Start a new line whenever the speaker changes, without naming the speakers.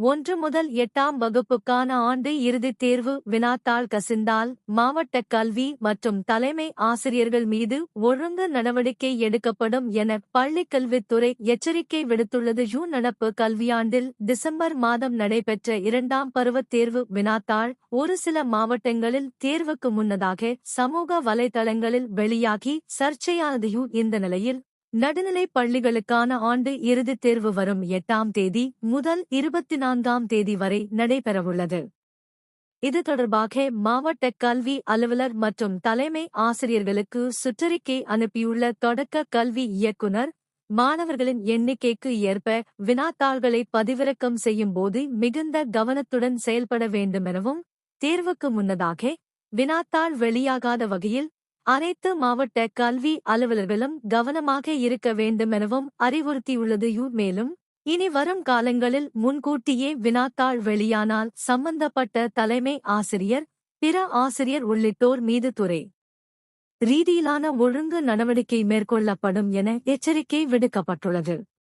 ஒன்று முதல் எட்டாம் வகுப்புக்கான ஆண்டு இறுதித் தேர்வு வினாத்தாள் கசிந்தால் மாவட்ட கல்வி மற்றும் தலைமை ஆசிரியர்கள் மீது ஒழுங்கு நடவடிக்கை எடுக்கப்படும் என பள்ளிக்கல்வித்துறை எச்சரிக்கை விடுத்துள்ளது. ஜூன் நடப்பு கல்வியாண்டில் டிசம்பர் மாதம் நடைபெற்ற இரண்டாம் பருவத் தேர்வு வினாத்தாள் ஒரு சில மாவட்டங்களில் தேர்வுக்கு முன்னதாக சமூக வலைதளங்களில் வெளியாகி சர்ச்சையானது இந்த நிலையில் நடுநிலைப் பள்ளிகளுக்கான ஆண்டு இறுதித் தேர்வு வரும் எட்டாம் தேதி முதல் இருபத்தி நான்காம் தேதி வரை நடைபெறவுள்ளது. இது தொடர்பாக மாவட்ட கல்வி அலுவலர் மற்றும் தலைமை ஆசிரியர்களுக்கு சுற்றறிக்கை அனுப்பியுள்ள தொடக்க கல்வி இயக்குனர் மாணவர்களின் எண்ணிக்கைக்கு ஏற்ப வினாத்தாள்களை பதிவிறக்கம் செய்யும் போது மிகுந்த கவனத்துடன் செயல்பட வேண்டுமெனவும் தேர்வுக்கு முன்னதாக வினாத்தாள் வெளியாகாத வகையில் அனைத்து மாவட்ட கல்வி அலுவலர்களும் கவனமாக இருக்க வேண்டுமெனவும் அறிவுறுத்தியுள்ளது. யூ மேலும் இனி வரும் காலங்களில் முன்கூட்டியே வினாத்தாள் வெளியானால் சம்பந்தப்பட்ட தலைமை ஆசிரியர் பிற ஆசிரியர் உள்ளிட்டோர் மீது துறை ரீதியிலான ஒழுங்கு நடவடிக்கை மேற்கொள்ளப்படும் என எச்சரிக்கை விடுக்கப்பட்டுள்ளது.